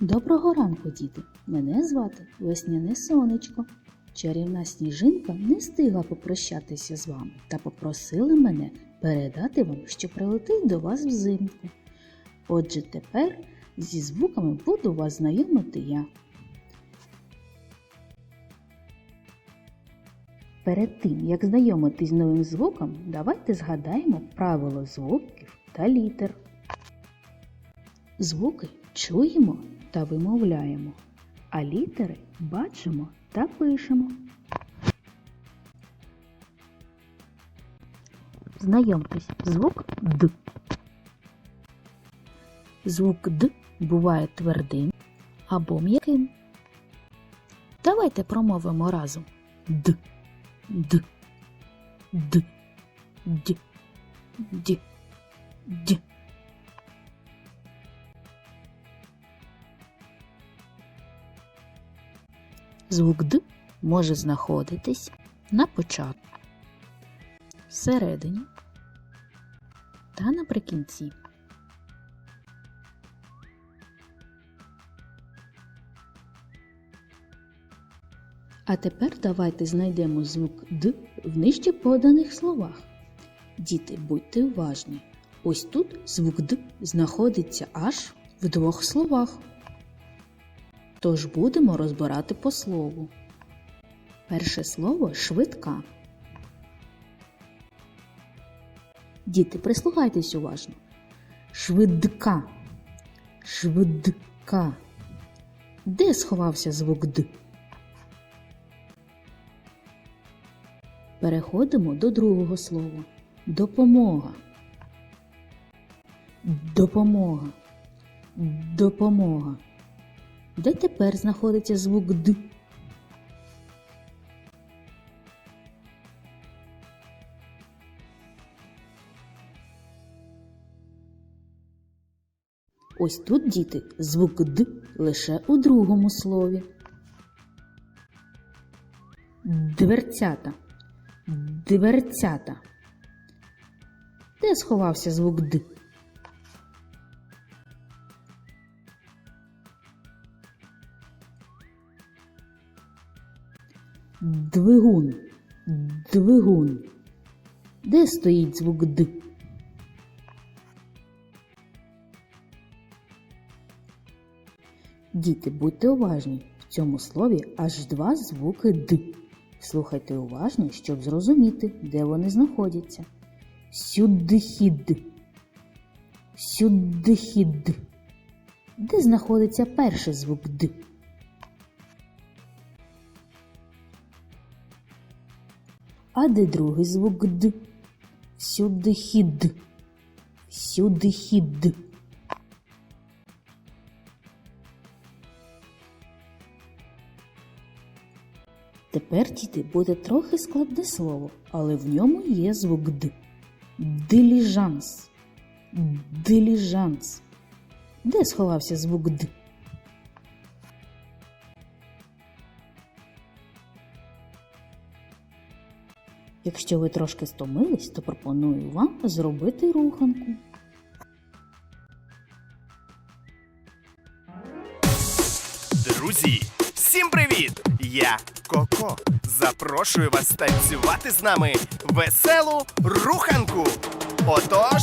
Доброго ранку, діти! Мене звати Весняне Сонечко. Чарівна сніжинка не встигла попрощатися з вами та попросила мене передати вам, що прилетить до вас взимку. Отже, тепер зі звуками буду вас знайомити я. Перед тим, як знайомитись з новим звуком, давайте згадаємо правило звуків та літер. Звуки чуємо та вимовляємо, а літери бачимо та пишемо. Знайомтесь, звук Д. Звук Д буває твердим або м'яким. Давайте промовимо разом Д, Д, Д, Д, Д, Д. Звук Д може знаходитись на початку, всередині та наприкінці. А тепер давайте знайдемо звук Д в нижче поданих словах. Діти, будьте уважні. Ось тут звук Д знаходиться аж в двох словах. Тож будемо розбирати по слову. Перше слово швидка. Діти, прислухайтесь уважно. Швидка. Швидка. Де сховався звук Д? Переходимо до другого слова. Допомога. Допомога. Допомога. Де тепер знаходиться звук Д? Ось тут, діти, звук Д лише у другому слові. Дверцята. Дверцята. Де сховався звук Д? Двигун. Двигун. Де стоїть звук Д? Діти, будьте уважні. В цьому слові аж два звуки Д. Слухайте уважно, щоб зрозуміти, де вони знаходяться. Сюдихід. Сюдихід. Де знаходиться перший звук Д? А де другий звук Д? Всюди хід. Всюди хід. Тепер, діти, буде трохи складне слово, але в ньому є звук Д. Диліжанс. Диліжанс. Де сховався звук Д? Якщо ви трошки стомились, то пропоную вам зробити руханку. Друзі, всім привіт! Я Коко. Запрошую вас танцювати з нами веселу руханку. Отож.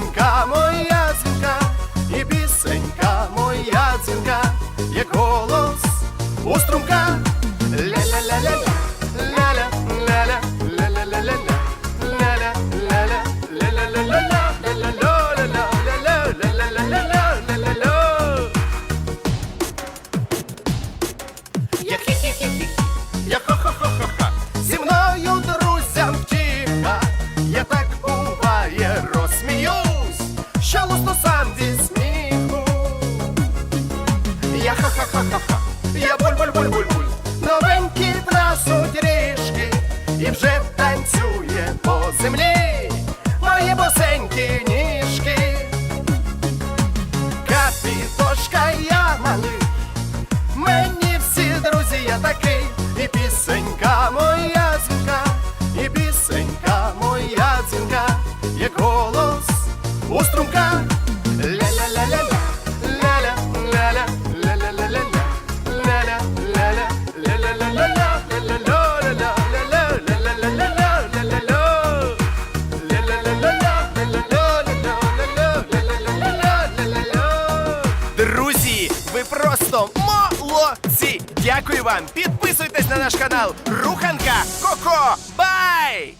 дзвінка, моя дзвінка, і пісенька, моя дзвінка, як голос у струмка. шалосно сам зі сміху. Я ха-ха-ха-ха-ха, я буль-буль-буль-буль-буль, новенький в нас ви просто молодці! Дякую вам! Підписуйтесь на наш канал Руханка Коко! Бай!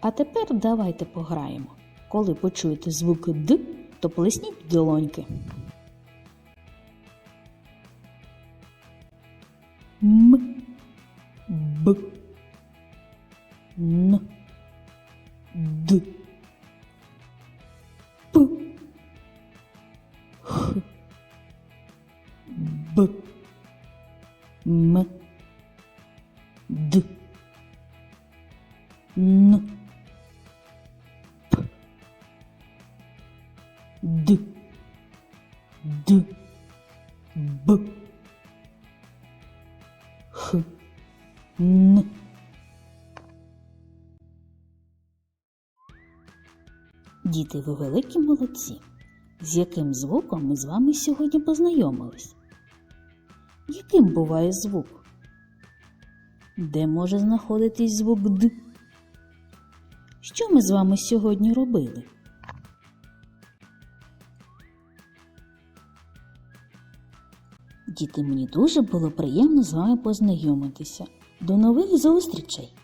А тепер давайте пограємо. Коли почуєте звук Д, то плесніть долоньки. М. Б. Н. Д. М. Д. Н. П. Д. Д. Б. Х. Н. Діти, ви великі молодці. З яким звуком ми з вами сьогодні познайомились? Яким буває звук? Де може знаходитись звук Д? Що ми з вами сьогодні робили? Діти, мені дуже було приємно з вами познайомитися. До нових зустрічей!